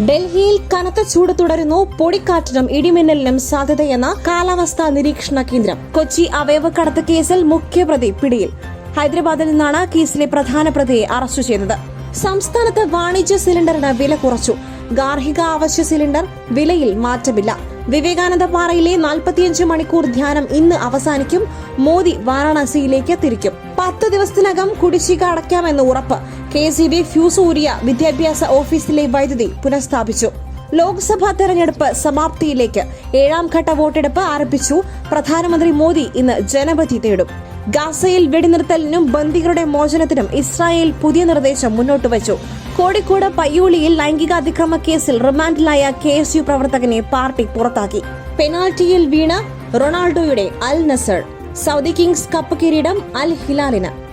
ഡൽഹിയിൽ കനത്ത ചൂട് തുടരുന്നു. പൊടിക്കാറ്റിനും ഇടിമിന്നലിനും സാധ്യതയെന്ന കാലാവസ്ഥാ നിരീക്ഷണ കേന്ദ്രം. കൊച്ചി അവയവക്കടത്ത് കേസിൽ മുഖ്യപ്രതി പിടിയിൽ. ഹൈദരാബാദിൽ നിന്നാണ് കേസിലെ പ്രധാന പ്രതിയെ അറസ്റ്റ് ചെയ്തത്. സംസ്ഥാനത്ത് വാണിജ്യ സിലിണ്ടറിന് വില കുറച്ചു. ഗാർഹിക അവശ്യ സിലിണ്ടർ വിലയിൽ മാറ്റമില്ല. വിവേകാനന്ദ പാറയിലെ നാൽപ്പത്തിയഞ്ച് മണിക്കൂർ ധ്യാനം ഇന്ന് അവസാനിക്കും. മോദി വാരാണസിയിലേക്ക് തിരിക്കും. പത്ത് ദിവസത്തിനകം കുടിശ്ശിക അടയ്ക്കാമെന്ന് ഉറപ്പ്. കെ സി ബി ഫ്യൂസ് ഊരിയ വിദ്യാഭ്യാസ ഓഫീസിലെ വൈദ്യുതി പുനഃസ്ഥാപിച്ചു. ലോക്സഭാ തെരഞ്ഞെടുപ്പ് സമാപ്തിയിലേക്ക് ഏഴാം ഘട്ട വോട്ടെടുപ്പ് ആരംഭിച്ചു. പ്രധാനമന്ത്രി മോദി ഇന്ന് ജനപതി തേടും ഗാസയിൽ വെടിനിർത്തലിനും ബന്ദികളുടെ മോചനത്തിനും ഇസ്രായേൽ പുതിയ നിർദ്ദേശം മുന്നോട്ട് വച്ചു. കോഴിക്കോട് പയ്യോളിയിൽ ലൈംഗികാതിക്രമ കേസിൽ റിമാൻഡിലായ കെ എസ് യു പ്രവർത്തകനെ പാർട്ടി പുറത്താക്കി. പെനാൽറ്റിയിൽ വീണ റൊണാൾഡോയുടെ Al Nassr. Saudi kings cup കിരീടം അൽ ഹിലാലിന്.